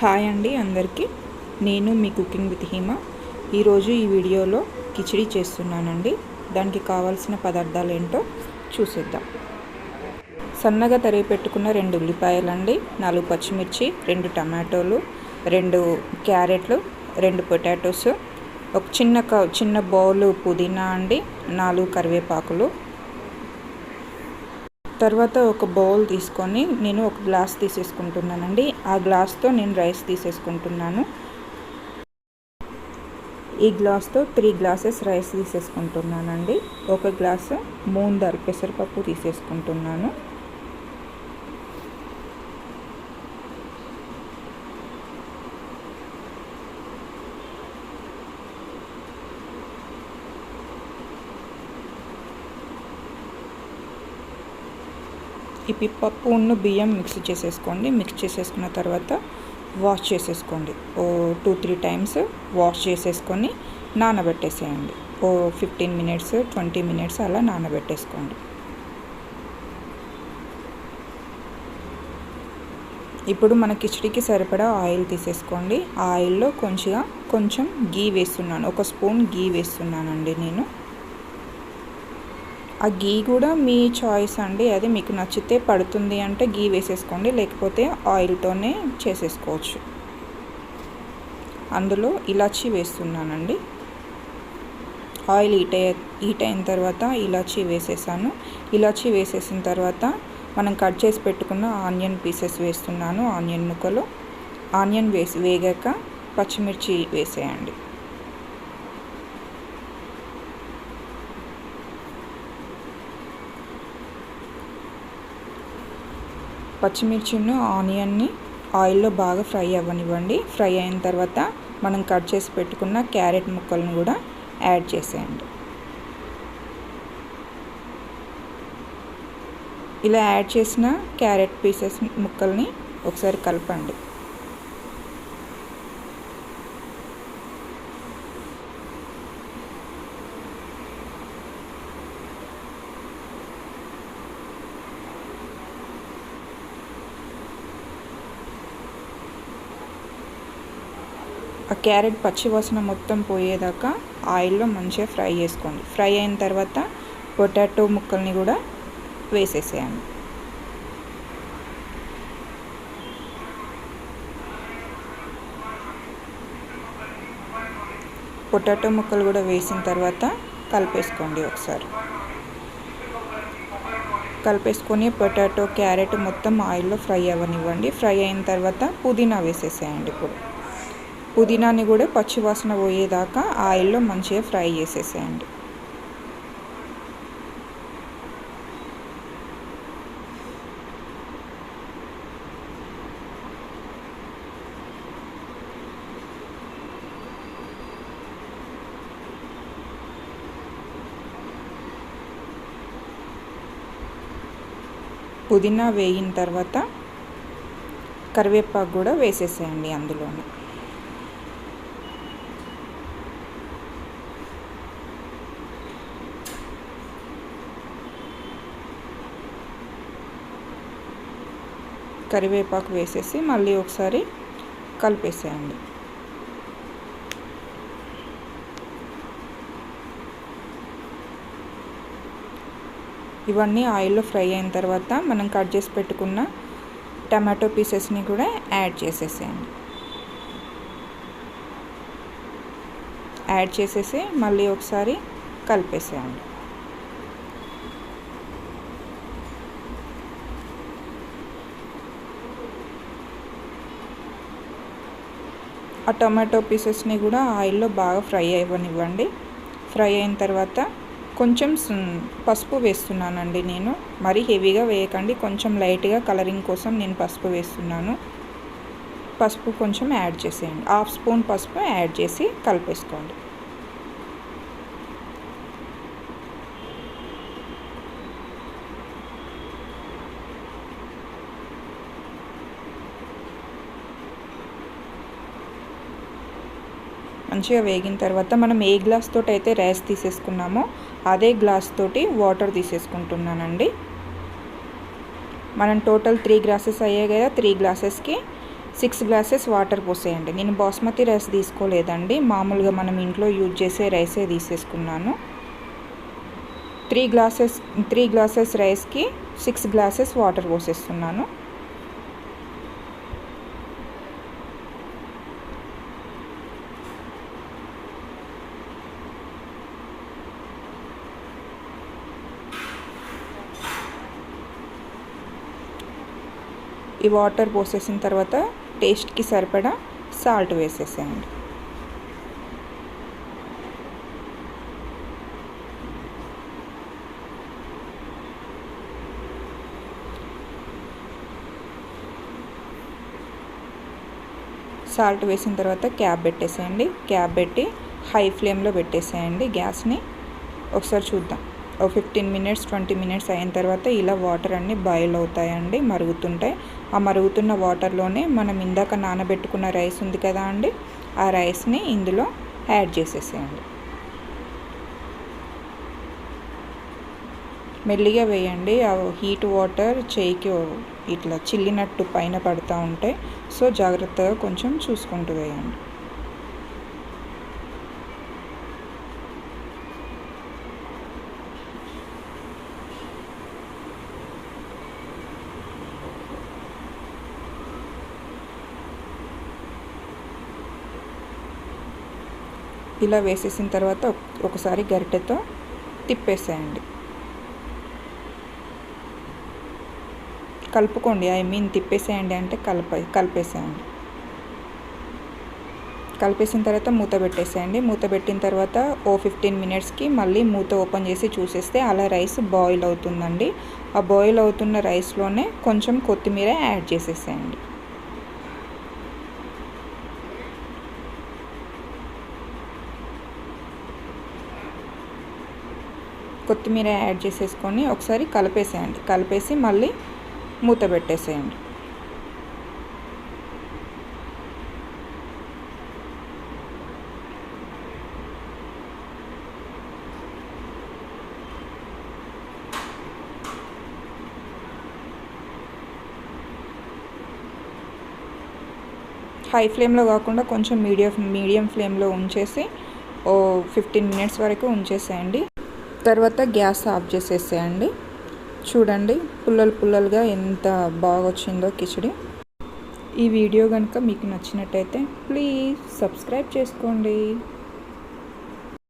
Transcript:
Hi అండి అందరికీ. నేను మీ కుకింగ్ విత్ హిమ. ఈరోజు ఈ వీడియోలో కిచిడి చేస్తున్నానండి. దానికి కావాల్సిన పదార్థాలు ఏంటో చూసేద్దాం. సన్నగా తరిగి పెట్టుకున్న రెండు ఉల్లిపాయలండి నాలుగు పచ్చిమిర్చి రెండు టమాటోలు రెండు క్యారెట్లు రెండు పొటాటోస్ ఒక చిన్న క చిన్న బౌల్ పుదీనా అండి నాలుగు కరివేపాకులు తర్వాత ఒక బౌల్ తీసుకొని నేను ఒక గ్లాస్ తీసేసుకుంటున్నానండి. ఆ గ్లాస్తో నేను రైస్ తీసేసుకుంటున్నాను. ఈ గ్లాస్తో త్రీ గ్లాసెస్ రైస్ తీసేసుకుంటున్నానండి. ఒక గ్లాసు మూందల్ పెసరపప్పు తీసేసుకుంటున్నాను. ఈ పప్పు ఉన్న బియ్యం మిక్స్ చేసేసుకోండి. మిక్స్ చేసేసుకున్న తర్వాత వాష్ చేసేసుకోండి. ఓ టూ త్రీ టైమ్స్ వాష్ చేసేసుకొని నానబెట్టేసేయండి. ఓ ఫిఫ్టీన్ మినిట్స్ ట్వంటీ మినిట్స్ అలా నానబెట్టేసుకోండి. ఇప్పుడు మన కిచడికి సరిపడా ఆయిల్ తీసేసుకోండి. ఆ ఆయిల్లో కొంచెం కొంచెం గీ వేస్తున్నాను. ఒక స్పూన్ గీ వేస్తున్నానండి నేను. ఆ గీ కూడా మీ చాయిస్ అండి. అది మీకు నచ్చితే పడుతుంది అంటే గీ వేసేసుకోండి. లేకపోతే ఆయిల్తోనే చేసేసుకోవచ్చు. అందులో ఇలాచి వేస్తున్నానండి. ఆయిల్ హీట్ అయ్యే హీట్ అయిన తర్వాత ఇలాచి వేసేసాను. ఇలాచి వేసేసిన తర్వాత మనం కట్ చేసి పెట్టుకున్న ఆనియన్ పీసెస్ వేస్తున్నాను. ఆనియన్ ముక్కలు. ఆనియన్ వేసి వేగాక పచ్చిమిర్చి వేసేయండి. పచ్చిమిర్చిను ఆనియన్ని ఆయిల్లో బాగా ఫ్రై అవ్వనివ్వండి. ఫ్రై అయిన తర్వాత మనం కట్ చేసి పెట్టుకున్న క్యారెట్ ముక్కలను కూడా యాడ్ చేసేయండి. ఇలా యాడ్ చేసిన క్యారెట్ పీసెస్ ముక్కల్ని ఒకసారి కలపండి. ఆ క్యారెట్ పచ్చివాసన మొత్తం పోయేదాకా ఆయిల్లో మంచిగా ఫ్రై చేసుకోండి. ఫ్రై అయిన తర్వాత పొటాటో ముక్కల్ని కూడా వేసేసేయండి. పొటాటో ముక్కలు కూడా వేసిన తర్వాత కలిపేసుకోండి ఒకసారి. కలిపేసుకొని పొటాటో క్యారెట్ మొత్తం ఆయిల్లో ఫ్రై అవ్వనివ్వండి. ఫ్రై అయిన తర్వాత పుదీనా వేసేసేయండి ఇప్పుడు. పుదీనాని కూడా పచ్చివాసన పోయేదాకా ఆయిల్లో మంచిగా ఫ్రై చేసేసేయండి. పుదీనా వేగిన తర్వాత కరివేపాకు కూడా వేసేసేయండి అందులోనే. కరివేపాకు వేసేసి మళ్ళీ ఒకసారి కలిపేసేయండి. ఇవన్నీ ఆయిల్లో ఫ్రై అయిన తర్వాత మనం కట్ చేసి పెట్టుకున్న టమాటో పీసెస్ని కూడా యాడ్ చేసేసేయండి. యాడ్ చేసేసి మళ్ళీ ఒకసారి కలిపేసేయండి. ఆ టమాటో పీసెస్ని కూడా ఆయిల్లో బాగా ఫ్రై అవ్వనివ్వండి. ఫ్రై అయిన తర్వాత కొంచెం పసుపు వేస్తున్నానండి నేను. మరీ హెవీగా వేయకండి. కొంచెం లైట్గా కలరింగ్ కోసం నేను పసుపు వేస్తున్నాను. పసుపు కొంచెం యాడ్ చేసేయండి. హాఫ్ స్పూన్ పసుపు యాడ్ చేసి కలిపేసుకోండి. మంచిగా వేగిన తర్వాత మనం ఏ గ్లాస్ తోటి అయితే రైస్ తీసేసుకున్నామో అదే గ్లాస్ తోటి వాటర్ తీసేసుకుంటున్నానండి. మనం టోటల్ త్రీ గ్లాసెస్ అయ్యాయి కదా త్రీ గ్లాసెస్కి సిక్స్ గ్లాసెస్ వాటర్ పోసేయండి. నేను బాస్మతి రైస్ తీసుకోలేదండి. మామూలుగా మనం ఇంట్లో యూజ్ చేసే రైసే తీసేసుకున్నాను. త్రీ గ్లాసెస్ త్రీ గ్లాసెస్ రైస్కి సిక్స్ గ్లాసెస్ వాటర్ పోసేస్తున్నాను. ఈ వాటర్ పోసేసిన తర్వాత టేస్ట్కి సరిపడా సాల్ట్ వేసేసేయండి. సాల్ట్ వేసిన తర్వాత క్యాప్ పెట్టేసేయండి. క్యాప్ పెట్టి హై ఫ్లేమ్లో పెట్టేసేయండి గ్యాస్ని. ఒకసారి చూద్దాం. ఫిఫ్టీన్ మినిట్స్ ట్వంటీ మినిట్స్ అయిన తర్వాత ఇలా వాటర్ అన్నీ బాయిల్ అవుతాయండి మరుగుతుంటాయి. ఆ మరుగుతున్న వాటర్లోనే మనం ఇందాక నానబెట్టుకున్న రైస్ ఉంది కదా అండి ఆ రైస్ని ఇందులో యాడ్ చేసేసేయండి. మెల్లిగా వేయండి ఆ హీట్ వాటర్ చేయికి ఇట్లా చిల్లినట్టు పైన పడుతూ ఉంటాయి. సో జాగ్రత్తగా కొంచెం చూసుకుంటూ వేయండి. ఇలా వేసేసిన తర్వాత ఒకసారి గరిటెతో తిప్పేసేయండి. కలుపుకోండి. ఐ మీన్ తిప్పేసేయండి అంటే కలప కలిపేసేయండి. కలిపేసిన తర్వాత మూత పెట్టేసేయండి. మూత పెట్టిన తర్వాత ఓ ఫిఫ్టీన్ మినిట్స్కి మళ్ళీ మూత ఓపెన్ చేసి చూసేస్తే అలా రైస్ బాయిల్ అవుతుందండి. ఆ బాయిల్ అవుతున్న రైస్లోనే కొంచెం కొత్తిమీర యాడ్ చేసేసేయండి. కొత్తిమీర యాడ్ చేసేసుకొని ఒకసారి కలిపేసేయండి. కలిపేసి మళ్ళీ మూత పెట్టేసేయండి. హై ఫ్లేమ్లో కాకుండా కొంచెం మీడియం మీడియం ఫ్లేమ్లో ఉంచేసి ఓ ఫిఫ్టీన్ మినిట్స్ వరకు ఉంచేసేయండి. తర్వాత గ్యాస్ ఆఫ్ చేసేసేయండి. చూడండి పుల్లలు పుల్లలుగా ఎంత బాగా వచ్చిందో కిచడి. ఈ వీడియో కనుక మీకు నచ్చినట్టయితే ప్లీజ్ సబ్స్క్రైబ్ చేసుకోండి.